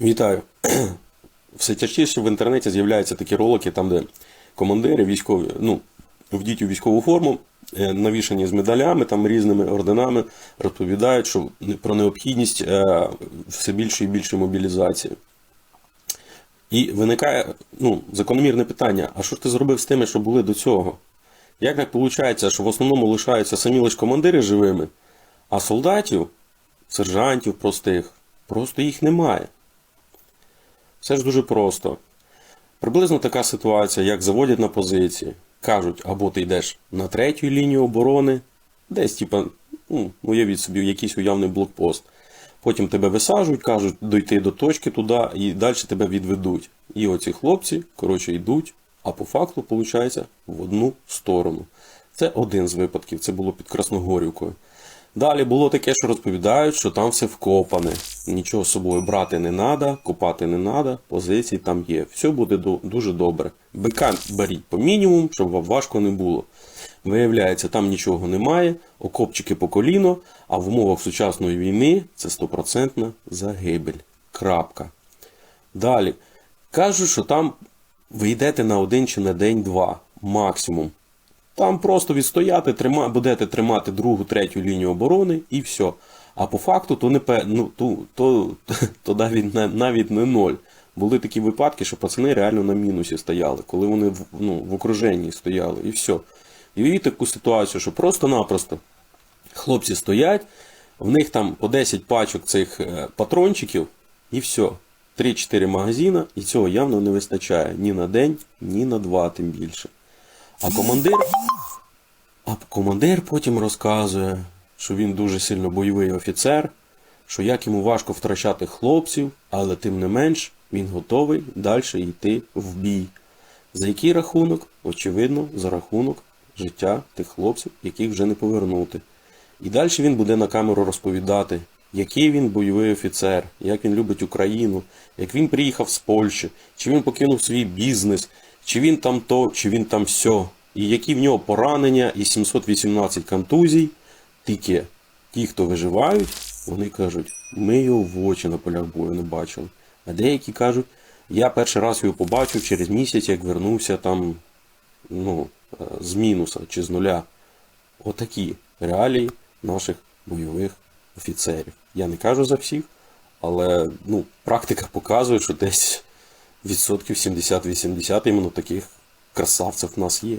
Вітаю. Все частіше в інтернеті з'являються такі ролики, там, де командири військові, ну, вдіть у військову форму, е, навішані з медалями, там різними орденами, розповідають, що про необхідність е, все більшої і більшої мобілізації. І виникає ну, закономірне питання: а що ж ти зробив з тими, що були до цього? Як так виходить, що в основному лишаються самі лише командири живими, а солдатів, сержантів простих, просто їх немає. Все ж дуже просто. Приблизно така ситуація, як заводять на позиції. Кажуть, або ти йдеш на третю лінію оборони, десь, типа, ну, уявіть собі, якийсь уявний блокпост. Потім тебе висаджують, кажуть дойти до точки туди і далі тебе відведуть. І оці хлопці, коротше, йдуть, а по факту, виходить, в одну сторону. Це один з випадків, це було під Красногорівкою. Далі було таке, що розповідають, що там все вкопане. Нічого з собою брати не треба, копати не треба, позиції там є. Все буде дуже добре. БК беріть по мінімуму, щоб вам важко не було. Виявляється, там нічого немає, окопчики по коліно, а в умовах сучасної війни це стопроцентна загибель. Крапка. Далі. Кажуть, що там ви йдете на один чи на день-два максимум. Там просто відстояти, трима, будете тримати другу, третю лінію оборони і все. А по факту то не ну, то, то, то навіть, не- навіть не ноль. Були такі випадки, що пацани реально на мінусі стояли, коли вони в, ну, в окруженні стояли, і все. І уявіть таку ситуацію, що просто-напросто хлопці стоять, в них там по 10 пачок цих е, патрончиків, і все. 3-4 магазина, і цього явно не вистачає ні на день, ні на два, тим більше. А командир, а командир потім розказує, що він дуже сильно бойовий офіцер, що як йому важко втрачати хлопців, але тим не менш він готовий далі йти в бій. За який рахунок? Очевидно, за рахунок життя тих хлопців, яких вже не повернути. І далі він буде на камеру розповідати, який він бойовий офіцер, як він любить Україну, як він приїхав з Польщі, чи він покинув свій бізнес, чи він там то, чи він там сьо, і які в нього поранення і 718 контузій. Тільки ті, хто виживають, вони кажуть, ми його в очі на полях бою не бачили. А деякі кажуть, я перший раз його побачив через місяць, як вернувся там ну, е, з мінуса чи з нуля. Отакі реалії наших бойових офіцерів. Я не кажу за всіх, але ну, практика показує, що десь відсотків 70-80 іменно таких красавців в нас є.